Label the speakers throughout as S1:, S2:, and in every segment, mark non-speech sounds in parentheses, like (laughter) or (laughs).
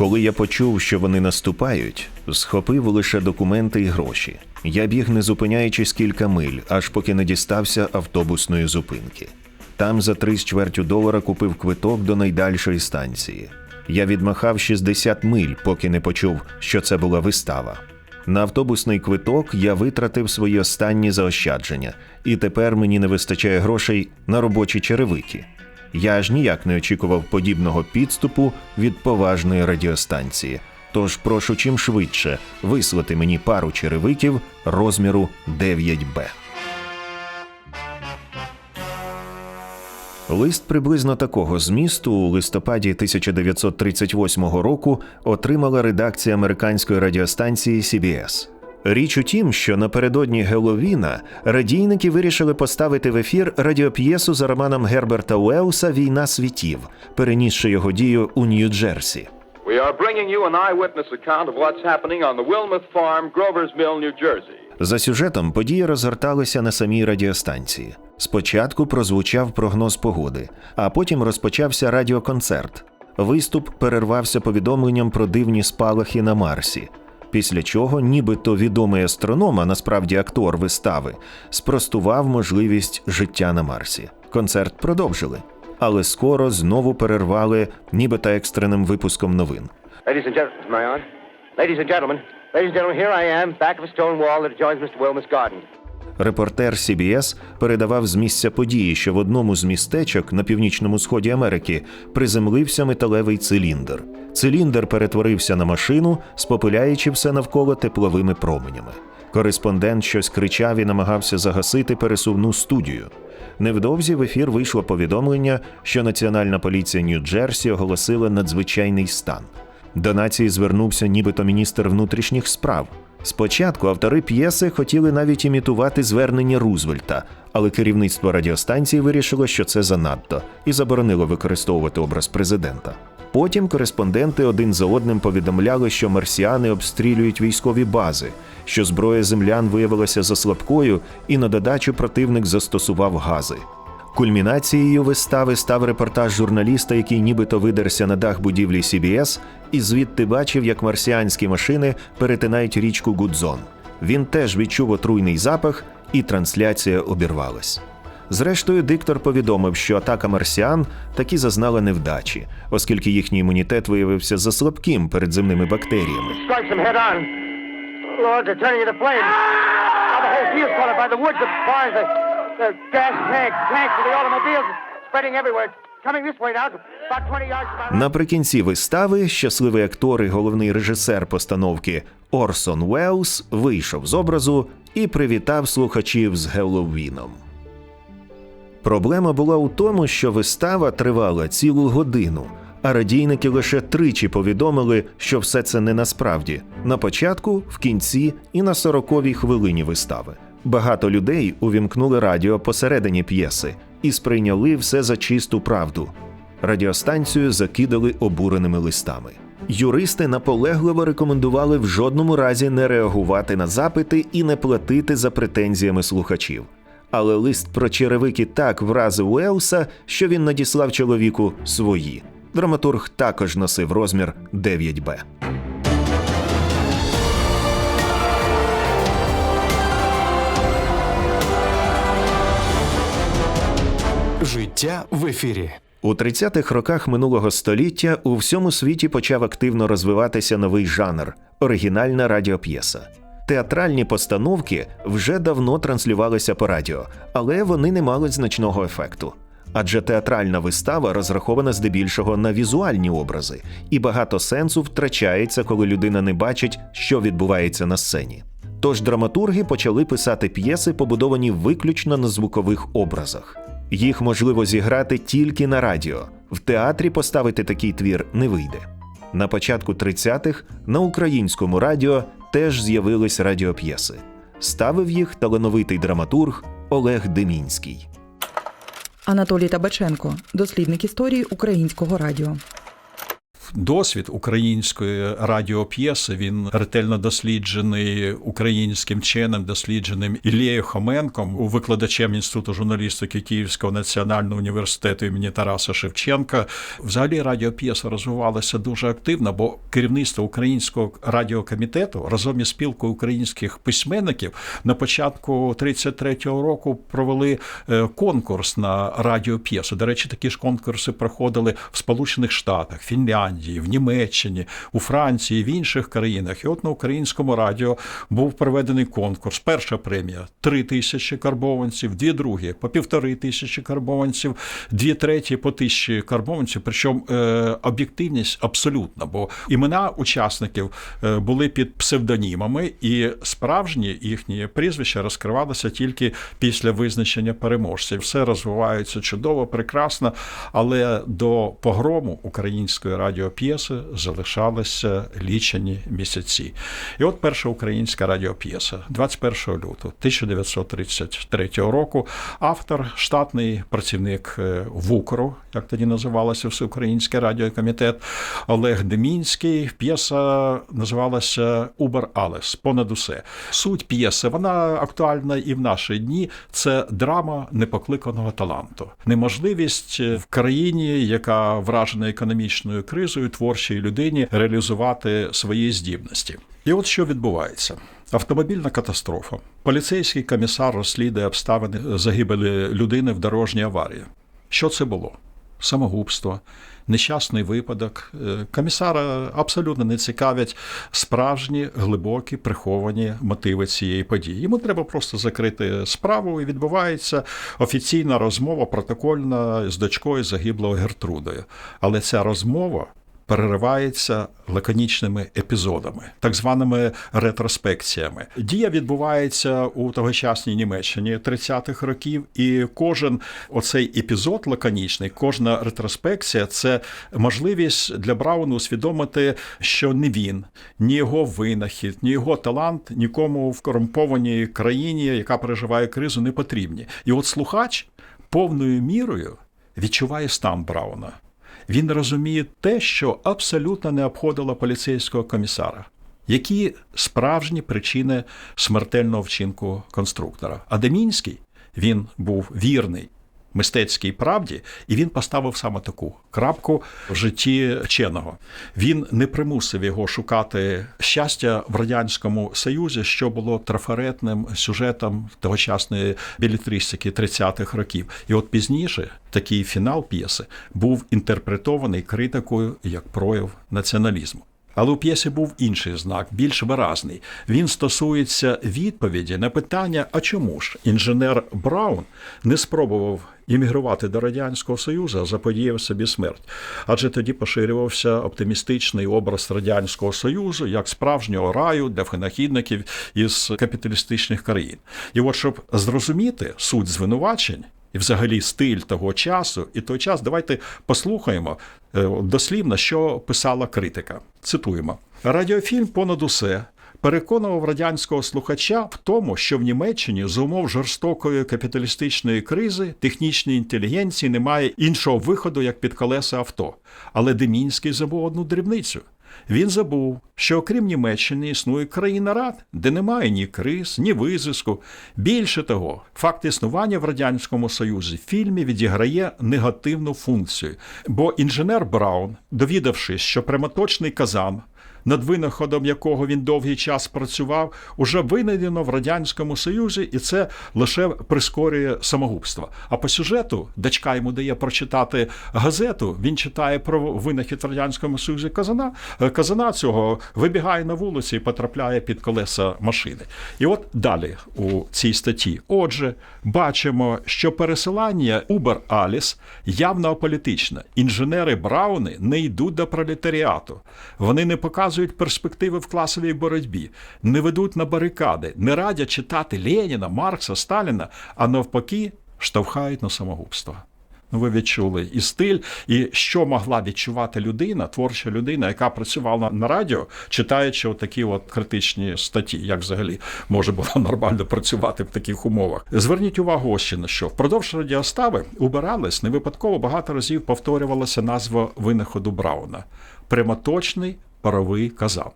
S1: Коли я почув, що вони наступають, схопив лише документи і гроші. Я біг, не зупиняючись кілька миль, аж поки не дістався автобусної зупинки. Там за три з чвертю долара купив квиток до найдальшої станції. Я відмахав 60 миль, поки не почув, що це була вистава. На автобусний квиток я витратив свої останні заощадження, і тепер мені не вистачає грошей на робочі черевики. Я аж ніяк не очікував подібного підступу від поважної радіостанції. Тож прошу чим швидше вислати мені пару черевиків розміру 9Б. Лист приблизно такого змісту у листопаді 1938 року отримала редакція американської радіостанції CBS. Річ у тім, що напередодні Геловіна радійники вирішили поставити в ефір радіоп'єсу за романом Герберта Уелса Війна світів, перенісши його дію у Нью-Джерсі.
S2: We are bringing you an eyewitness account of what's happening on the Wilmuth Farm, Grover's Mill, New Jersey.
S1: За сюжетом події розгорталися на самій радіостанції. Спочатку прозвучав прогноз погоди, а потім розпочався радіоконцерт. Виступ перервався повідомленням про дивні спалахи на Марсі. Після чого, нібито відомий астроном, а насправді актор вистави, спростував можливість життя на Марсі. Концерт продовжили, але скоро знову перервали, нібито екстреним випуском новин.
S3: Ladies and gentlemen, ladies and gentlemen, here I am, back of a stone wall that adjoins Mr. Wilmer's garden.
S1: Репортер CBS передавав з місця події, що в одному з містечок на північному сході Америки приземлився металевий циліндр. Циліндр перетворився на машину, спопиляючи все навколо тепловими променями. Кореспондент щось кричав і намагався загасити пересувну студію. Невдовзі в ефір вийшло повідомлення, що Національна поліція Нью-Джерсі оголосила надзвичайний стан. До нації звернувся нібито міністр внутрішніх справ. Спочатку автори п'єси хотіли навіть імітувати звернення Рузвельта, але керівництво радіостанції вирішило, що це занадто, і заборонило використовувати образ президента. Потім кореспонденти один за одним повідомляли, що марсіани обстрілюють військові бази, що зброя землян виявилася заслабкою, і на додачу противник застосував гази. Кульмінацією вистави став репортаж журналіста, який нібито видерся на дах будівлі CBS і звідти бачив, як марсіанські машини перетинають річку Гудзон. Він теж відчув отруйний запах, і трансляція обірвалась. Зрештою, диктор повідомив, що атака марсіан таки зазнала невдачі, оскільки їхній імунітет виявився заслабким перед земними бактеріями.
S3: Coming this way now, about 20 yards from my
S1: Наприкінці вистави щасливий актор і головний режисер постановки Орсон Уеллс вийшов з образу і привітав слухачів з Геловіном. Проблема була у тому, що вистава тривала цілу годину, а радійники лише тричі повідомили, що все це не насправді на початку, в кінці і на сороковій хвилині вистави. Багато людей увімкнули радіо посередині п'єси і сприйняли все за чисту правду. Радіостанцію закидали обуреними листами. Юристи наполегливо рекомендували в жодному разі не реагувати на запити і не платити за претензіями слухачів. Але лист про черевики так вразив Уелса, що він надіслав чоловіку свої. Драматург також носив розмір 9Б.
S4: Життя в ефірі.
S1: У 30-х роках минулого століття у всьому світі почав активно розвиватися новий жанр оригінальна радіоп'єса. Театральні постановки вже давно транслювалися по радіо, але вони не мали значного ефекту. Адже театральна вистава розрахована здебільшого на візуальні образи, і багато сенсу втрачається, коли людина не бачить, що відбувається на сцені. Тож драматурги почали писати п'єси, побудовані виключно на звукових образах. Їх можливо зіграти тільки на радіо. В театрі поставити такий твір не вийде. На початку 30-х на українському радіо теж з'явились радіоп'єси. Ставив їх талановитий драматург Олег Демінський.
S5: Анатолій Табаченко, дослідник історії українського радіо. Досвід української радіоп'єси. Він ретельно досліджений українським вченим, дослідженим Іллею Хоменком, викладачем інституту журналістики Київського національного університету імені Тараса Шевченка. Взагалі радіоп'єса розвивалася дуже активно, бо керівництво українського радіокомітету разом із спілкою українських письменників на початку 33-го року провели е, конкурс на радіоп'єсу. До речі, такі ж конкурси проходили в Сполучених Штатах, Фінляндії, в Німеччині, у Франції, в інших країнах. І от на українському радіо був проведений конкурс. Перша премія три тисячі карбованців, дві другі по півтори тисячі карбованців, дві треті по тисячі карбованців. Причому е, об'єктивність абсолютна, бо імена учасників е, були під псевдонімами, і справжні їхні прізвища розкривалися тільки після визначення переможців. Все розвивається чудово, прекрасно, але до погрому української радіоп'єси залишалися лічені місяці. І от перша українська радіоп'єса 21 лютого 1933 року. Автор штатний працівник е, ВУКРу, як тоді називалося Всеукраїнський радіокомітет Олег Демінський. П'єса називалася Убер Алес. Понад усе. Суть п'єси вона актуальна і в наші дні. Це драма непокликаного таланту, неможливість в країні, яка вражена економічною кризою, творчій людині реалізувати свої здібності. І от що відбувається. Автомобільна катастрофа. Поліцейський комісар розслідує обставини загибелі людини в дорожній аварії. Що це було? Самогубство, нещасний випадок. Е, Комісара абсолютно не цікавлять справжні, глибокі, приховані мотиви цієї події. Йому треба просто закрити справу, і відбувається офіційна розмова протокольна з дочкою загиблого Гертрудою. Але ця розмова переривається лаконічними епізодами, так званими ретроспекціями. Дія відбувається у тогочасній Німеччині 30-х років, і кожен оцей епізод лаконічний, кожна ретроспекція це можливість для Брауна усвідомити, що не він, ні його винахід, ні його талант нікому в корумпованій країні, яка переживає кризу, не потрібні. І от слухач повною мірою відчуває стан Брауна він розуміє те, що абсолютно не обходило поліцейського комісара. Які справжні причини смертельного вчинку конструктора? А Демінський він був вірний мистецькій правді, і він поставив саме таку крапку в житті вченого. Він не примусив його шукати щастя в радянському союзі, що було трафаретним сюжетом тогочасної білетристики 30-х років. І от пізніше такий фінал п'єси був інтерпретований критикою як прояв націоналізму. Але у п'єсі був інший знак, більш виразний. Він стосується відповіді на питання: а чому ж інженер Браун не спробував іммігрувати до Радянського Союзу, заподіяв собі смерть? Адже тоді поширювався оптимістичний образ Радянського Союзу як справжнього раю для винахідників із капіталістичних країн. І от щоб зрозуміти суть звинувачень. І, взагалі, стиль того часу і той час. Давайте послухаємо е, дослівно, що писала критика. Цитуємо: радіофільм понад усе. Переконував радянського слухача в тому, що в Німеччині з умов жорстокої капіталістичної кризи технічній інтелігенції немає іншого виходу, як під колеса авто. Але Демінський забув одну дрібницю. Він забув, що окрім Німеччини існує країна рад, де немає ні криз, ні визиску. Більше того, факт існування в радянському союзі в фільмі відіграє негативну функцію. Бо інженер Браун, довідавшись, що прямоточний казан. Над винаходом якого він довгий час працював, уже винайдено в радянському союзі, і це лише прискорює самогубство. А по сюжету дочка йому дає прочитати газету. Він читає про винахід в радянському союзі казана. Е, Казана цього вибігає на вулиці і потрапляє під колеса машини. І от далі у цій статті. Отже, бачимо, що пересилання Убер Аліс явно аполітичне. Інженери Брауни не йдуть до пролетаріату. Вони не показують перспективи в класовій боротьбі, не ведуть на барикади, не радять читати Леніна, Маркса, Сталіна, а навпаки, штовхають на самогубство. Ну, ви відчули і стиль, і що могла відчувати людина, творча людина, яка працювала на радіо, читаючи отакі от критичні статті, як взагалі може було (laughs) нормально працювати в таких умовах. Зверніть увагу ось ще на що впродовж радіостави у Бералес не випадково багато разів повторювалася назва винаходу Брауна прямоточний паровий казан.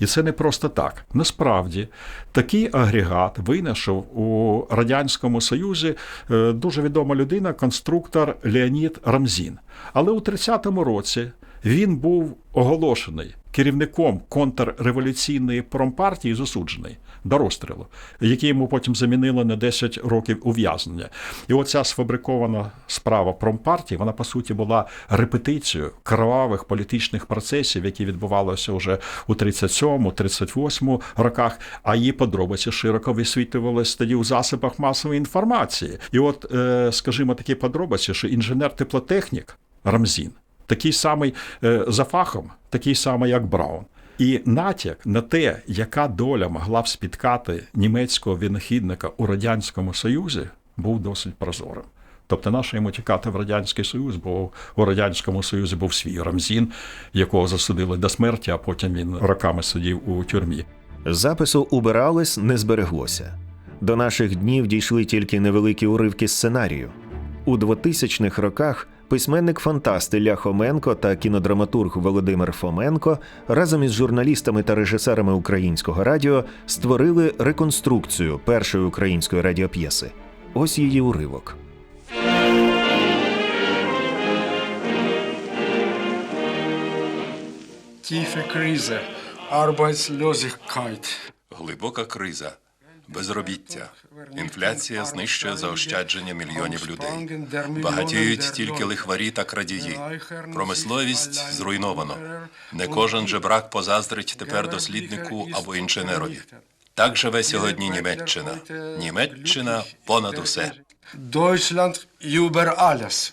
S5: І це не просто так. Насправді такий агрегат винайшов у Радянському Союзі е, дуже відома людина, конструктор Леонід Рамзін. Але у 30-му році він був оголошений керівником контрреволюційної промпартії, засуджений до розстрілу, який йому потім замінили на 10 років ув'язнення. І оця сфабрикована справа промпартії, вона по суті була репетицією кровавих політичних процесів, які відбувалися вже у 37-38 роках. А її подробиці широко висвітлювалися тоді у засобах масової інформації. І от, е, скажімо, такі подробиці, що інженер-теплотехнік Рамзін такий самий е, за фахом, такий самий, як Браун. І натяк на те, яка доля могла б спіткати німецького винахідника у Радянському Союзі, був досить прозорим. Тобто, наше йому тікати в Радянський Союз, бо у Радянському Союзі був свій Рамзін, якого засудили до смерті, а потім він роками сидів у тюрмі.
S1: Запису «Убиралес» не збереглося. До наших днів дійшли тільки невеликі уривки сценарію. У 2000-х роках письменник-фантаст Ілля Хоменко та кінодраматург Володимир Фоменко разом із журналістами та режисерами українського радіо створили реконструкцію першої української радіоп'єси. Ось її уривок.
S6: Tiefe Krise, Arbeitslosigkeit.
S7: Глибока криза, безробіття, інфляція знищує заощадження мільйонів людей. Багатіють тільки лихварі та крадії. Промисловість зруйновано. Не кожен же брак позаздрить тепер досліднику або інженерові. Так живе сьогодні Німеччина. Німеччина понад усе.
S6: Deutschland über alles.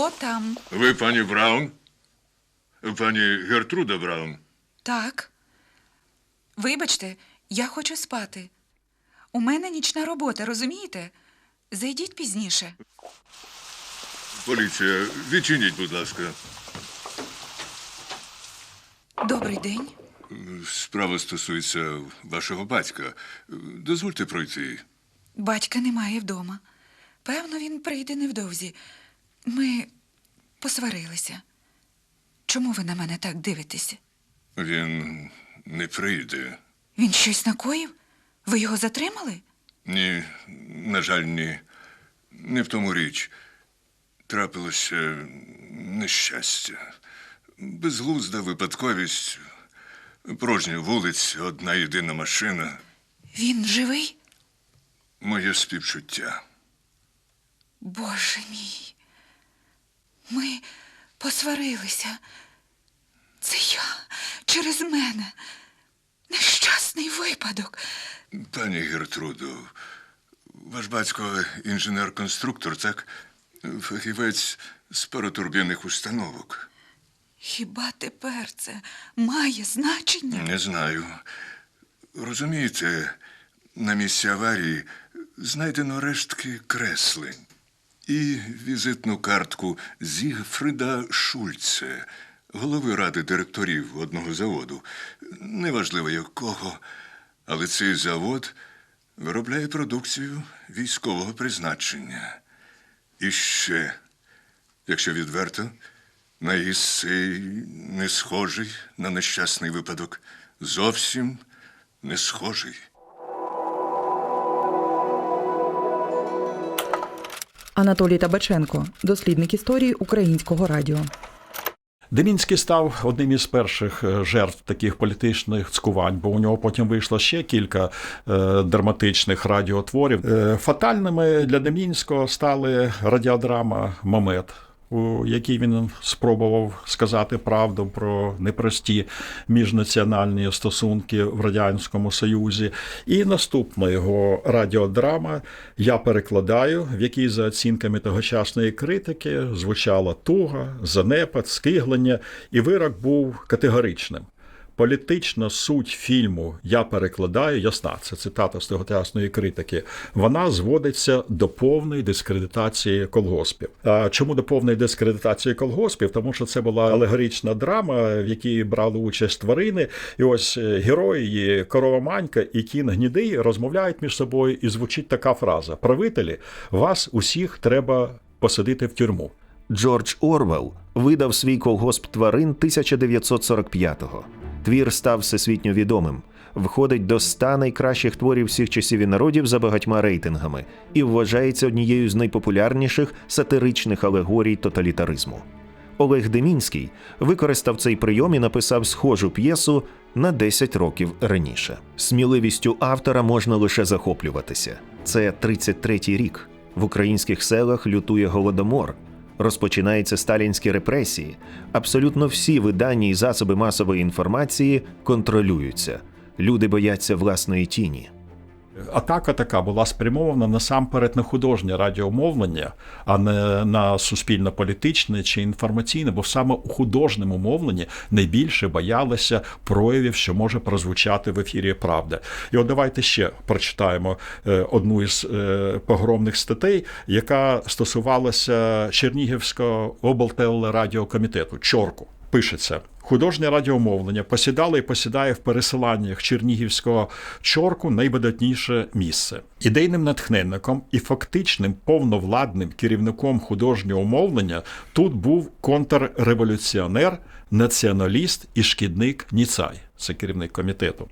S8: Хто там?
S9: Ви пані Браун? Пані Гертруда Браун.
S8: Так. Вибачте, я хочу спати. У мене нічна робота, розумієте? Зайдіть пізніше.
S9: Поліція, відчиніть, будь ласка.
S8: Добрий день.
S9: Справа стосується вашого батька. Дозвольте пройти.
S8: Батька немає вдома. Певно, він прийде невдовзі. Ми посварилися. Чому ви на мене так дивитеся?
S9: Він не прийде.
S8: Він щось накоїв? Ви його затримали?
S9: Ні, на жаль, ні. Не в тому річ. Трапилося нещастя. Безглузда випадковість. Порожня вулиць, одна єдина машина.
S8: Він живий?
S9: Моє співчуття.
S8: Боже мій. Ми посварилися. Це я через мене. Нещасний випадок.
S9: Пані Гертрудо, ваш батько інженер-конструктор, так? Фахівець з паротурбінних установок.
S8: Хіба тепер це має значення?
S9: Не знаю. Розумієте, на місці аварії знайдено рештки креслень і візитну картку Зігфрида Шульце, голови ради директорів одного заводу. Неважливо якого, але цей завод виробляє продукцію військового призначення. І ще, якщо відверто, наїзд цей не схожий на нещасний випадок. Зовсім не схожий.
S10: Анатолій Табаченко, дослідник історії українського радіо.
S5: Демінський став одним із перших е, жертв таких політичних цкувань, бо у нього потім вийшло ще кілька е, драматичних радіотворів. Е, фатальними для Демінського стали радіодрама Момет у якій він спробував сказати правду про непрості міжнаціональні стосунки в радянському союзі. І наступна його радіодрама Я перекладаю, в якій за оцінками тогочасної критики звучала туга, занепад, скиглення, і вирок був категоричним. Політична суть фільму Я перекладаю, ясна, це цитата з тогочасної критики. Вона зводиться до повної дискредитації колгоспів. А чому до повної дискредитації колгоспів? Тому що це була алегорична драма, в якій брали участь тварини, і ось е, герої корова Манька і кін Гнідий розмовляють між собою, і звучить така фраза: Правителі, вас усіх треба посадити в тюрму.
S1: Джордж Орвел видав свій колгосп тварин 1945-го. Твір став всесвітньо відомим, входить до ста найкращих творів всіх часів і народів за багатьма рейтингами і вважається однією з найпопулярніших сатиричних алегорій тоталітаризму. Олег Демінський використав цей прийом і написав схожу п'єсу на 10 років раніше. Сміливістю автора можна лише захоплюватися. Це 33-й рік. В українських селах лютує голодомор. Розпочинаються сталінські репресії. Абсолютно всі видання і засоби масової інформації контролюються. Люди бояться власної тіні.
S5: Атака така була спрямована насамперед на художнє радіомовлення, а не на суспільно-політичне чи інформаційне, бо саме у художньому мовленні найбільше боялися проявів, що може прозвучати в ефірі Правда. І от давайте ще прочитаємо е, одну із е, погромних статей, яка стосувалася Чернігівського облтелерадіокомітету Чорку. Пишеться. Художнє радіомовлення посідало і посідає в пересиланнях Чернігівського чорку найвидатніше місце. Ідейним натхненником і фактичним повновладним керівником художнього мовлення тут був контрреволюціонер, націоналіст і шкідник Ніцай, це керівник комітету,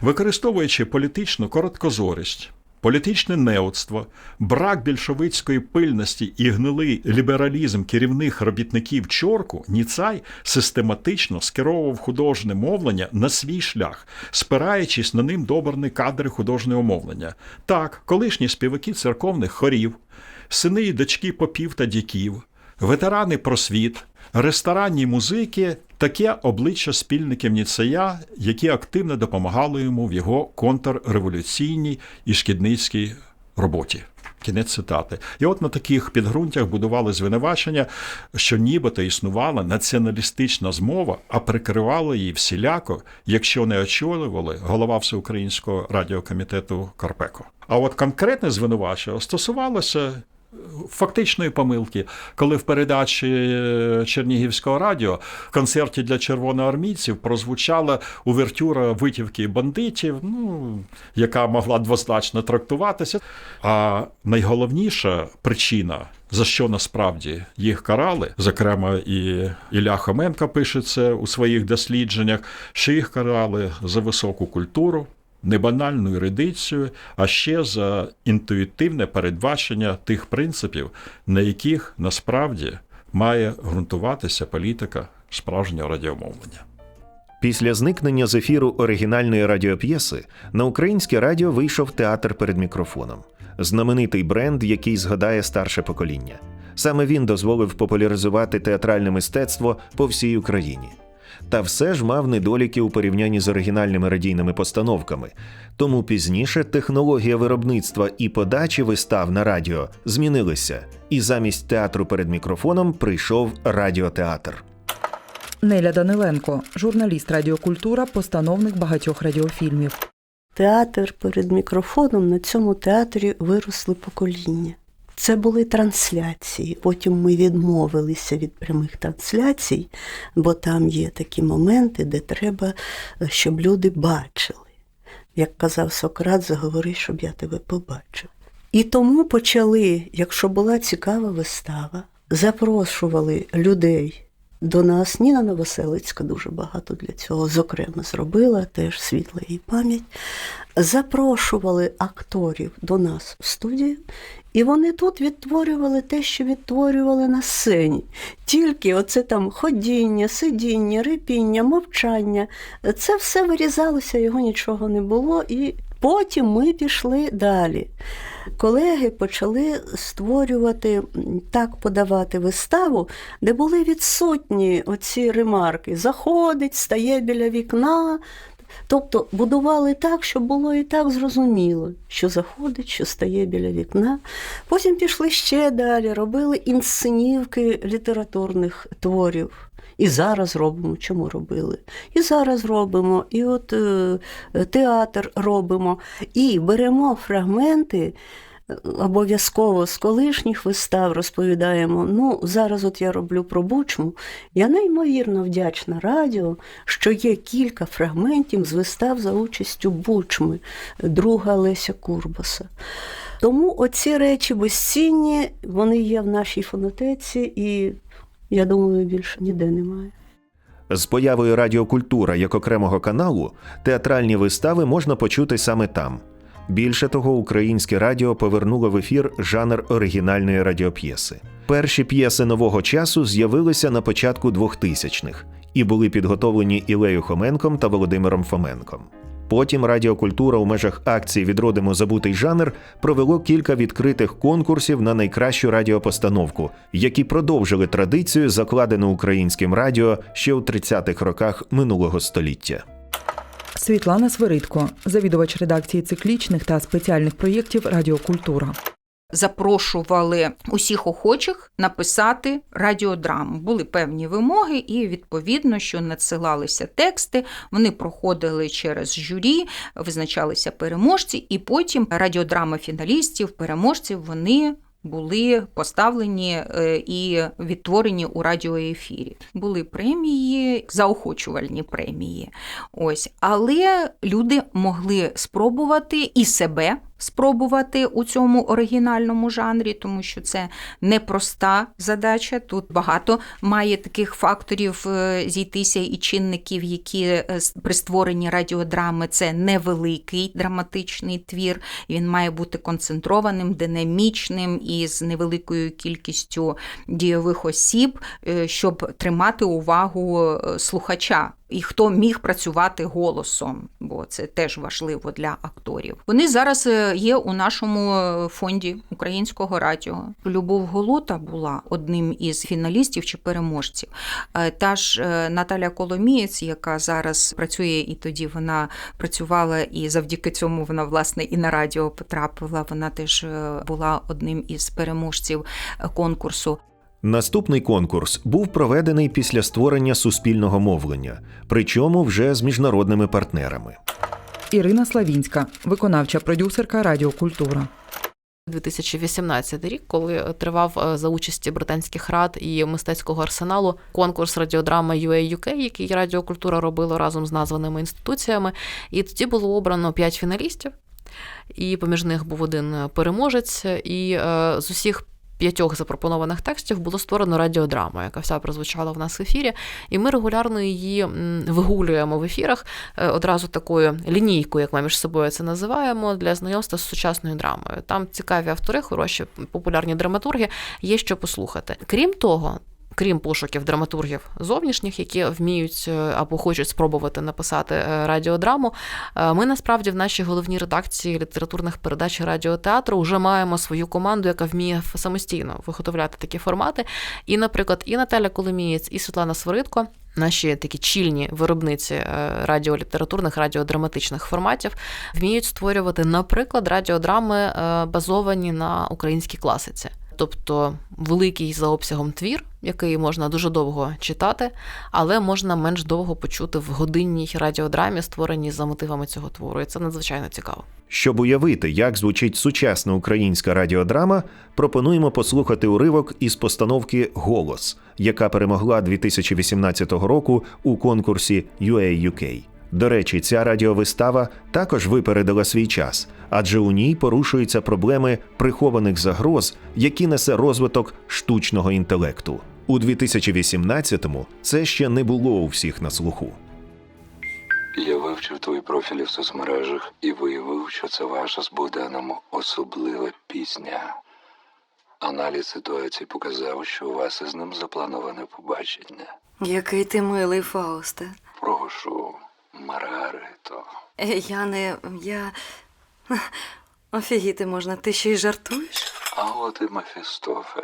S5: використовуючи політичну короткозорість. Політичне неудство, брак більшовицької пильності і гнилий лібералізм керівних робітників чорку Ніцай систематично скеровував художнє мовлення на свій шлях, спираючись на ним добрані кадри художнього мовлення. Так, колишні співаки церковних хорів, сини і дочки попів та діків, ветерани просвіт, ресторанні музики таке обличчя спільників Ніцея, які активно допомагали йому в його контрреволюційній і шкідницькій роботі. Кінець цитати. І от на таких підґрунтях будували звинувачення, що нібито існувала націоналістична змова, а прикривали її всіляко, якщо не очолювали голова Всеукраїнського радіокомітету Карпеко. А от конкретне звинувачення стосувалося фактичної помилки, коли в передачі е, Чернігівського радіо в концерті для червоноармійців прозвучала увертюра витівки бандитів, ну яка могла двозначно трактуватися. А найголовніша причина. За що насправді їх карали, зокрема, і Ілля Хоменко пише це у своїх дослідженнях, що їх карали за високу культуру, небанальну ерудицію, а ще за інтуїтивне передбачення тих принципів, на яких насправді має ґрунтуватися політика справжнього радіомовлення.
S1: Після зникнення з ефіру оригінальної радіоп'єси на українське радіо вийшов театр перед мікрофоном, знаменитий бренд, який згадає старше покоління. Саме він дозволив популяризувати театральне мистецтво по всій Україні. Та все ж мав недоліки у порівнянні з оригінальними радійними постановками. Тому пізніше технологія виробництва і подачі вистав на радіо змінилися, і замість театру перед мікрофоном прийшов радіотеатр.
S10: Неля Даниленко, журналіст Радіокультура, постановник багатьох радіофільмів.
S11: Театр перед мікрофоном на цьому театрі виросли покоління. Це були трансляції. Потім ми відмовилися від прямих трансляцій, бо там є такі моменти, де треба, щоб люди бачили. Як казав Сократ, заговори, щоб я тебе побачив. І тому почали, якщо була цікава вистава, запрошували людей до нас. Ніна Новоселицька дуже багато для цього, зокрема, зробила, теж світла її пам'ять. Запрошували акторів до нас в студію, і вони тут відтворювали те, що відтворювали на сцені. Тільки оце там ходіння, сидіння, репіння, мовчання. Це все вирізалося, його нічого не було, і Потім ми пішли далі. Колеги почали створювати, так подавати виставу, де були відсутні оці ремарки. Заходить, стає біля вікна. Тобто будували так, щоб було і так зрозуміло, що заходить, що стає біля вікна. Потім пішли ще далі, робили інсценівки літературних творів. І зараз робимо, чому робили? І зараз робимо, і от е, театр робимо, і беремо фрагменти. Обов'язково з колишніх вистав розповідаємо. Ну, зараз от я роблю про Бучму. Я неймовірно вдячна радіо, що є кілька фрагментів з вистав за участю Бучми, друга Леся Курбаса. Тому оці речі безцінні, вони є в нашій фонотеці, і я думаю, більше ніде немає.
S1: З появою Радіокультура як окремого каналу театральні вистави можна почути саме там. Більше того, українське радіо повернуло в ефір жанр оригінальної радіоп'єси. Перші п'єси нового часу з'явилися на початку 2000-х і були підготовлені Ілею Хоменком та Володимиром Фоменком. Потім Радіокультура у межах акції Відродимо забутий жанр провело кілька відкритих конкурсів на найкращу радіопостановку, які продовжили традицію, закладену українським радіо ще у 30-х роках минулого століття.
S10: Світлана Свиридко, завідувач редакції циклічних та спеціальних проєктів Радіокультура.
S12: запрошували усіх охочих написати радіодраму. Були певні вимоги, і відповідно, що надсилалися тексти, вони проходили через журі, визначалися переможці, і потім радіодрами фіналістів, переможців вони. Були поставлені е, і відтворені у радіоефірі. Були премії, заохочувальні премії. Ось, але люди могли спробувати і себе спробувати у цьому оригінальному жанрі, тому що це непроста задача. Тут багато має таких факторів е, зійтися і чинників, які е, при створенні радіодрами це невеликий драматичний твір. Він має бути концентрованим, динамічним і з невеликою кількістю дійових осіб, е, щоб тримати увагу слухача. І хто міг працювати голосом, бо це теж важливо для акторів. Вони зараз є у нашому е, фонді українського радіо. Любов Голота була одним із фіналістів чи переможців. Е, Та ж е, Наталя Коломієць, яка зараз працює, і тоді вона працювала, і завдяки цьому вона власне і на радіо потрапила. Вона теж була одним із переможців конкурсу.
S1: Наступний конкурс був проведений після створення суспільного мовлення, причому вже з міжнародними партнерами.
S10: Ірина Славінська, виконавча продюсерка Радіокультура.
S13: 2018 рік, коли тривав е, за участі британських рад і мистецького арсеналу конкурс радіодрама UA UK, який радіокультура робила разом з названими інституціями. І тоді було обрано п'ять фіналістів, і поміж них був один переможець, і е, з усіх. П'ятьох запропонованих текстів було створено радіодраму, яка вся прозвучала в нас в ефірі, і ми регулярно її вигулюємо в ефірах е, одразу такою лінійкою, як ми між собою це називаємо, для знайомства з сучасною драмою. Там цікаві автори, хороші популярні драматурги, є що послухати. Крім того. Крім пошуків драматургів зовнішніх, які вміють е, або хочуть спробувати написати е, радіодраму, е, ми насправді в нашій головній редакції літературних передач радіотеатру вже маємо свою команду, яка вміє самостійно виготовляти такі формати. І, наприклад, і Наталя Коломієць, і Світлана Свиридко. Наші такі чільні виробниці радіолітературних, радіодраматичних форматів вміють створювати, наприклад, радіодрами, базовані на українській класиці. Тобто великий за обсягом твір, який можна дуже довго читати, але можна менш довго почути в годинній радіодрамі, створеній за мотивами цього твору. І це надзвичайно цікаво.
S1: Щоб уявити, як звучить сучасна українська радіодрама, пропонуємо послухати уривок із постановки Голос, яка перемогла 2018 року у конкурсі UA UK. До речі, ця радіовистава також випередила свій час, адже у ній порушуються проблеми прихованих загроз, які несе розвиток штучного інтелекту. У 2018-му це ще не було у всіх на слуху.
S14: Я вивчив твої профілі в соцмережах і виявив, що це ваша з Богданом особлива пісня. Аналіз ситуації показав, що у вас із ним заплановане побачення.
S15: Який ти милий, Фаусте.
S14: Прошу, Маргарито.
S15: Е, Я не. я. Офігіти можна, ти ще й жартуєш?
S14: А от і Мефістофель.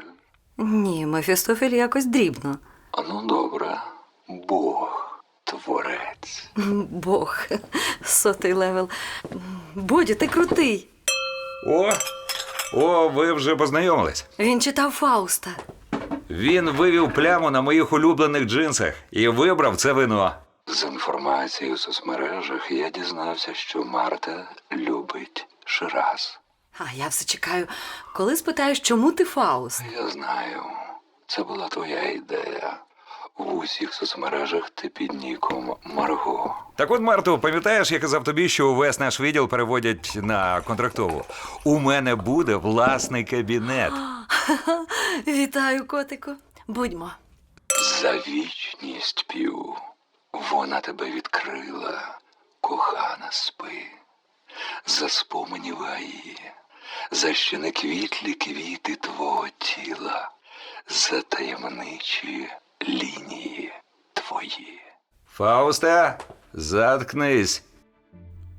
S15: Ні, Мефістофель якось дрібно.
S14: А ну добре, Бог, творець.
S15: Бог, сотий левел. Бодю, ти крутий.
S16: О, о, ви вже познайомились.
S15: Він читав Фауста.
S16: Він вивів пляму на моїх улюблених джинсах і вибрав це вино.
S14: З інформації у соцмережах я дізнався, що Марта любить Шираз.
S15: А я все чекаю. Коли спитаєш, чому ти Фауст?
S14: Я знаю, це була твоя ідея. В усіх соцмережах ти під ніком Марго.
S16: Так от, Марто, пам'ятаєш, я казав тобі, що увесь наш відділ переводять на контрактову. У мене буде власний кабінет. (gasps)
S15: Вітаю, котику. Будьмо.
S14: За вічність п'ю. Вона тебе відкрила, кохана спи. За споменів гаї, за ще не квітлі квіти твого тіла, за таємничі лінії твої.
S16: Фауста, заткнись.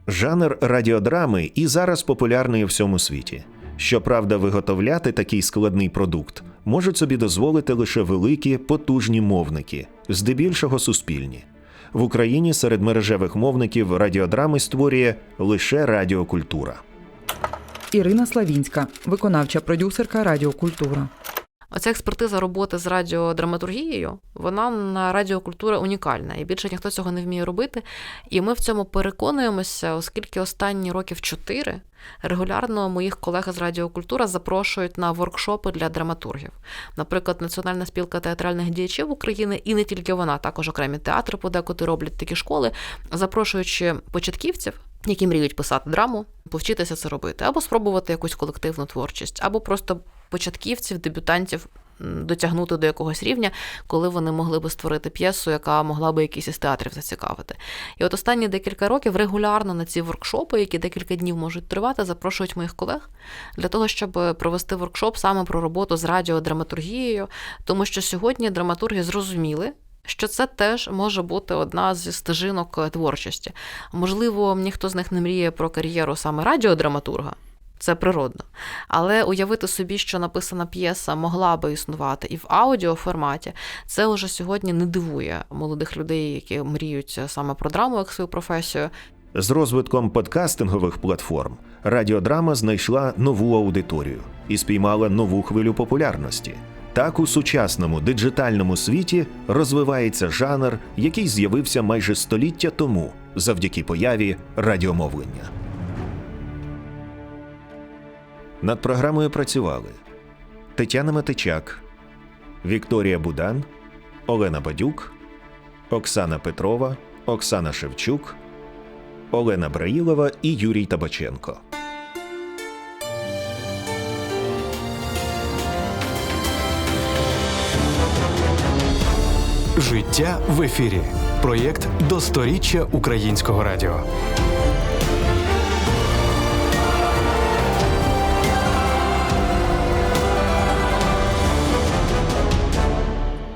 S1: Жанр радіодрами і зараз популярний у всьому світі. Щоправда, виготовляти такий складний продукт можуть собі дозволити лише великі потужні мовники, здебільшого суспільні. В Україні серед мережевих мовників радіодрами створює лише радіокультура.
S10: Ірина Славінська, виконавча продюсерка Радіокультура.
S13: Оця експертиза роботи з радіодраматургією, вона на радіокультура унікальна, і більше ніхто цього не вміє робити. І ми в цьому переконуємося, оскільки останні років чотири регулярно моїх колег з радіокультура запрошують на воркшопи для драматургів. Наприклад, Національна спілка театральних діячів України, і не тільки вона, також окремі театри подекуди роблять такі школи, запрошуючи початківців. Які мріють писати драму, повчитися це робити, або спробувати якусь колективну творчість, або просто початківців, дебютантів дотягнути до якогось рівня, коли вони могли би створити п'єсу, яка могла би якийсь із театрів зацікавити. І от останні декілька років регулярно на ці воркшопи, які декілька днів можуть тривати, запрошують моїх колег для того, щоб провести воркшоп саме про роботу з радіодраматургією, тому що сьогодні драматурги зрозуміли. Що це теж може бути одна зі стежинок творчості. Можливо, ніхто з них не мріє про кар'єру саме радіодраматурга, це природно. Але уявити собі, що написана п'єса могла би існувати і в аудіоформаті, це вже сьогодні не дивує молодих людей, які мріють саме про драму як свою професію.
S1: З розвитком подкастингових платформ радіодрама знайшла нову аудиторію і спіймала нову хвилю популярності. Так у сучасному диджитальному світі розвивається жанр, який з'явився майже століття тому завдяки появі радіомовлення. Над програмою працювали Тетяна Матичак, Вікторія Будан, Олена Бадюк, Оксана Петрова, Оксана Шевчук, Олена Браїлова і Юрій Табаченко.
S4: Життя в ефірі. Проєкт до сторіччя українського радіо.